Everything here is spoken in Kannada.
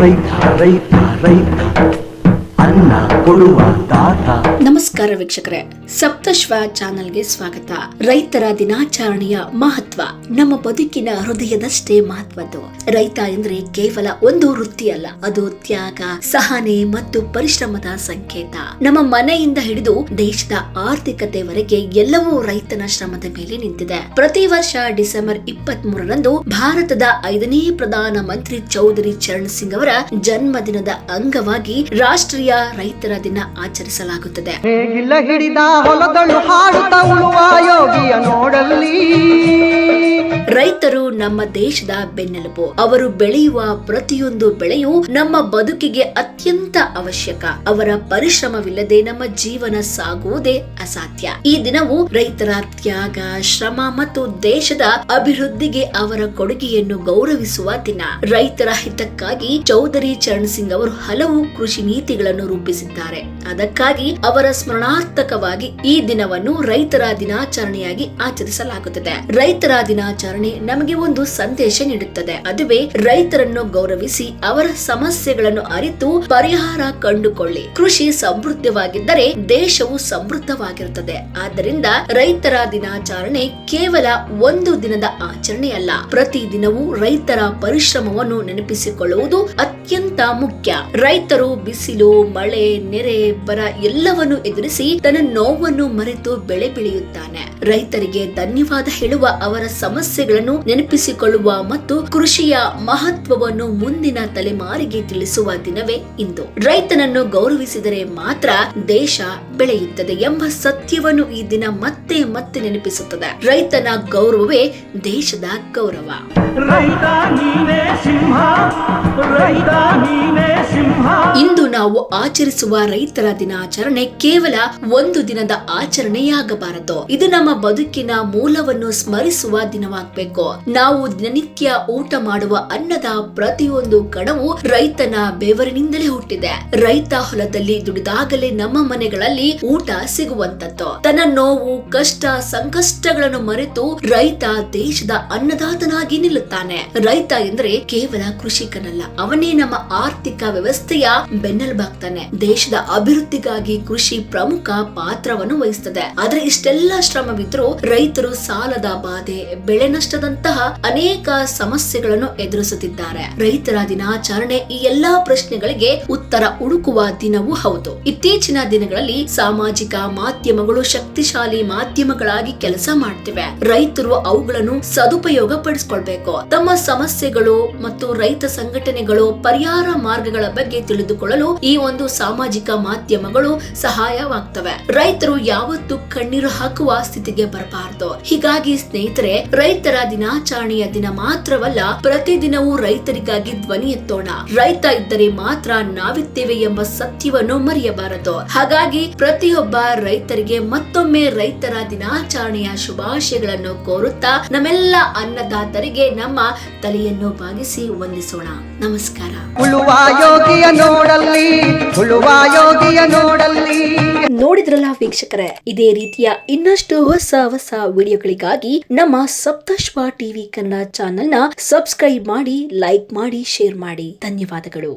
ರೈತ ರೈತ ರೈತ ಅನ್ನ ಕೊಡುವ ತಾತ ನಮಸ್ಕಾರ ವೀಕ್ಷಕರೇ, ಸಪ್ತಶ್ವ ಚಾನೆಲ್ಗೆ ಸ್ವಾಗತ. ರೈತರ ದಿನಾಚರಣೆಯ ಮಹತ್ವ, ನಮ್ಮ ಬದುಕಿನ ಹೃದಯದಷ್ಟೇ ಮಹತ್ವದ್ದು. ರೈತ ಎಂದ್ರೆ ಕೇವಲ ಒಂದು ವೃತ್ತಿ ಅಲ್ಲ, ಅದು ತ್ಯಾಗ, ಸಹನೆ ಮತ್ತು ಪರಿಶ್ರಮದ ಸಂಕೇತ. ನಮ್ಮ ಮನೆಯಿಂದ ಹಿಡಿದು ದೇಶದ ಆರ್ಥಿಕತೆವರೆಗೆ ಎಲ್ಲವೂ ರೈತನ ಶ್ರಮದ ಮೇಲೆ ನಿಂತಿದೆ. ಪ್ರತಿ ವರ್ಷ ಡಿಸೆಂಬರ್ ಇಪ್ಪತ್ತ್ ಮೂರರಂದು ಭಾರತದ ಐದನೇ ಪ್ರಧಾನ ಮಂತ್ರಿ ಚೌಧರಿ ಚರಣ್ ಸಿಂಗ್ ಅವರ ಜನ್ಮದಿನದ ಅಂಗವಾಗಿ ರಾಷ್ಟ್ರೀಯ ರೈತರ ದಿನ ಆಚರಿಸಲಾಗುತ್ತದೆ. ಹಿಡಿದ ಹೊಲದಳು ಹಾಡುತ್ತ ಉಳುವ ಯೋಗಿಯ ನೋಡಲ್ಲಿ. ರೈತರು ನಮ್ಮ ದೇಶದ ಬೆನ್ನೆಲುಬು. ಅವರು ಬೆಳೆಯುವ ಪ್ರತಿಯೊಂದು ಬೆಳೆಯೂ ನಮ್ಮ ಬದುಕಿಗೆ ಅತ್ಯಂತ ಅವಶ್ಯಕ. ಅವರ ಪರಿಶ್ರಮವಿಲ್ಲದೆ ನಮ್ಮ ಜೀವನ ಸಾಗುವುದೇ ಅಸಾಧ್ಯ. ಈ ದಿನವು ರೈತರ ತ್ಯಾಗ, ಶ್ರಮ ಮತ್ತು ದೇಶದ ಅಭಿವೃದ್ಧಿಗೆ ಅವರ ಕೊಡುಗೆಯನ್ನು ಗೌರವಿಸುವ ದಿನ. ರೈತರ ಹಿತಕ್ಕಾಗಿ ಚೌಧರಿ ಚರಣ್ ಸಿಂಗ್ ಅವರು ಹಲವು ಕೃಷಿ ನೀತಿಗಳನ್ನು ರೂಪಿಸಿದ್ದಾರೆ. ಅದಕ್ಕಾಗಿ ಅವರ ಸ್ಮರಣಾರ್ಥಕವಾಗಿ ಈ ದಿನವನ್ನು ರೈತರ ದಿನಾಚರಣೆಯಾಗಿ ಆಚರಿಸಲಾಗುತ್ತದೆ. ರೈತರ ದಿನಾಚರಣೆ ನಮಗೆ ಒಂದು ಸಂದೇಶ ನೀಡುತ್ತದೆ. ಅದುವೇ ರೈತರನ್ನು ಗೌರವಿಸಿ ಅವರ ಸಮಸ್ಯೆಗಳನ್ನು ಅರಿತು ಪರಿಹಾರ ಕಂಡುಕೊಳ್ಳಿ. ಕೃಷಿ ಸಮೃದ್ಧವಾಗಿದ್ದರೆ ದೇಶವು ಸಮೃದ್ಧವಾಗಿರುತ್ತದೆ. ಆದ್ದರಿಂದ ರೈತರ ದಿನಾಚರಣೆ ಕೇವಲ ಒಂದು ದಿನದ ಆಚರಣೆಯಲ್ಲ. ಪ್ರತಿ ದಿನವೂ ರೈತರ ಪರಿಶ್ರಮವನ್ನು ನೆನಪಿಸಿಕೊಳ್ಳುವುದು ಅತ್ಯಂತ ಮುಖ್ಯ. ರೈತರು ಬಿಸಿಲು, ಮಳೆ, ನೆರೆ, ಬರ ಎಲ್ಲವನ್ನು ಎದುರಿಸಿ ತನ್ನ ನೋವನ್ನು ಮರೆತು ಬೆಳೆ ಬೆಳೆಯುತ್ತಾನೆ. ರೈತರಿಗೆ ಧನ್ಯವಾದ ಹೇಳುವ ಅವರ ಸಮಸ್ಯೆಗಳನ್ನು ನೆನಪಿಸಿಕೊಳ್ಳುವ ಮತ್ತು ಕೃಷಿಯ ಮಹತ್ವವನ್ನು ಮುಂದಿನ ತಲೆಮಾರಿಗೆ ತಿಳಿಸುವ ದಿನವೇ ಇಂದು. ರೈತನನ್ನು ಗೌರವಿಸಿದರೆ ಮಾತ್ರ ದೇಶ ಬೆಳೆಯುತ್ತದೆ ಎಂಬ ಸತ್ಯವನ್ನು ಈ ದಿನ ಮತ್ತೆ ಮತ್ತೆ ನೆನಪಿಸುತ್ತದೆ. ರೈತನ ಗೌರವವೇ ದೇಶದ ಗೌರವ. ರೈತ ನೀನೇ ಸಿಂಹ, ರೈತ ನೀನೇ ಇಂದು ನಾವು ಆಚರಿಸುವ ರೈತರ ದಿನಾಚರಣೆ ಕೇವಲ ಒಂದು ದಿನದ ಆಚರಣೆಯಾಗಬಾರದು. ಇದು ನಮ್ಮ ಬದುಕಿನ ಮೂಲವನ್ನು ಸ್ಮರಿಸುವ ದಿನವಾಗಬೇಕು. ನಾವು ದಿನನಿತ್ಯ ಊಟ ಮಾಡುವ ಅನ್ನದ ಪ್ರತಿಯೊಂದು ಕಣವು ರೈತನ ಬೆವರಿನಿಂದಲೇ ಹುಟ್ಟಿದೆ. ರೈತ ಹೊಲದಲ್ಲಿ ದುಡಿದಾಗಲೇ ನಮ್ಮ ಮನೆಗಳಲ್ಲಿ ಊಟ ಸಿಗುವಂತದ್ದು. ತನ್ನ ನೋವು, ಕಷ್ಟ, ಸಂಕಷ್ಟಗಳನ್ನು ಮರೆತು ರೈತ ದೇಶದ ಅನ್ನದಾತನಾಗಿ ನಿಲ್ಲುತ್ತಾನೆ. ರೈತ ಎಂದರೆ ಕೇವಲ ಕೃಷಿಕನಲ್ಲ, ಅವನೇ ನಮ್ಮ ಆರ್ಥಿಕ ವ್ಯವಸ್ಥೆಯ ಬೆನ್ನೆಲುಬಾಗ್ತಾನೆ ದೇಶದ ಅಭಿವೃದ್ಧಿಗಾಗಿ ಕೃಷಿ ಪ್ರಮುಖ ಪಾತ್ರವನ್ನು ವಹಿಸುತ್ತದೆ ಆದ್ರೆ ಇಷ್ಟೆಲ್ಲಾ ಶ್ರಮವಿದ್ರೂ ರೈತರು ಸಾಲದ ಬಾಧೆ, ಬೆಳೆ ನಷ್ಟದಂತಹ ಅನೇಕ ಸಮಸ್ಯೆಗಳನ್ನು ಎದುರಿಸುತ್ತಿದ್ದಾರೆ. ರೈತರ ದಿನಾಚರಣೆ ಈ ಎಲ್ಲಾ ಪ್ರಶ್ನೆಗಳಿಗೆ ಉತ್ತರ ಹುಡುಕುವ ದಿನವೂ ಹೌದು. ಇತ್ತೀಚಿನ ದಿನಗಳಲ್ಲಿ ಸಾಮಾಜಿಕ ಮಾಧ್ಯಮಗಳು ಶಕ್ತಿಶಾಲಿ ಮಾಧ್ಯಮಗಳಾಗಿ ಕೆಲಸ ಮಾಡ್ತಿವೆ. ರೈತರು ಅವುಗಳನ್ನು ಸದುಪಯೋಗ ಪಡಿಸ್ಕೊಳ್ಬೇಕು ತಮ್ಮ ಸಮಸ್ಯೆಗಳು ಮತ್ತು ರೈತ ಸಂಘಟನೆಗಳು ಪರಿಹಾರ ಮಾರ್ಗಗಳ ಬಗ್ಗೆ ತಿಳಿದುಕೊಳ್ಳಲು ಈ ಒಂದು ಸಾಮಾಜಿಕ ಮಾಧ್ಯಮಗಳು ಸಹಾಯವಾಗ್ತವೆ. ರೈತರು ಯಾವತ್ತು ಕಣ್ಣೀರು ಹಾಕುವ ಸ್ಥಿತಿಗೆ ಬರಬಾರದು. ಹೀಗಾಗಿ ಸ್ನೇಹಿತರೆ, ರೈತರ ದಿನಾಚರಣೆಯ ದಿನ ಮಾತ್ರವಲ್ಲ, ಪ್ರತಿದಿನವೂ ರೈತರಿಗಾಗಿ ಧ್ವನಿ ಎತ್ತೋಣ. ರೈತ ಇದ್ದರೆ ಮಾತ್ರ ನಾವಿದ್ದೇವೆ ಎಂಬ ಸತ್ಯವನ್ನು ಮರೆಯಬಾರದು. ಹಾಗಾಗಿ ಪ್ರತಿಯೊಬ್ಬ ರೈತರಿಗೆ ಮತ್ತೊಮ್ಮೆ ರೈತರ ದಿನಾಚರಣೆಯ ಶುಭಾಶಯಗಳನ್ನು ಕೋರುತ್ತಾ ನಮ್ಮೆಲ್ಲ ಅನ್ನದಾತರಿಗೆ ನಮ್ಮ ತಲೆಯನ್ನು ಬಾಗಿಸಿ ವಂದಿಸೋಣ. ನಮಸ್ಕಾರ. ಯೋಗಿಯ ನೋಡಲ್ಲಿ, ಹುಳುವ ಯೋಗಿಯ ನೋಡಲ್ಲಿ. ನೋಡಿದ್ರಲ್ಲ ವೀಕ್ಷಕರೇ, ಇದೇ ರೀತಿಯ ಇನ್ನಷ್ಟು ಹೊಸ ಹೊಸ ವಿಡಿಯೋಗಳಿಗಾಗಿ ನಮ್ಮ ಸಪ್ತಶ್ವ ಟಿವಿ ಕನ್ನಡ ಚಾನೆಲ್ನ ಸಬ್ಸ್ಕ್ರೈಬ್ ಮಾಡಿ, ಲೈಕ್ ಮಾಡಿ, ಶೇರ್ ಮಾಡಿ. ಧನ್ಯವಾದಗಳು.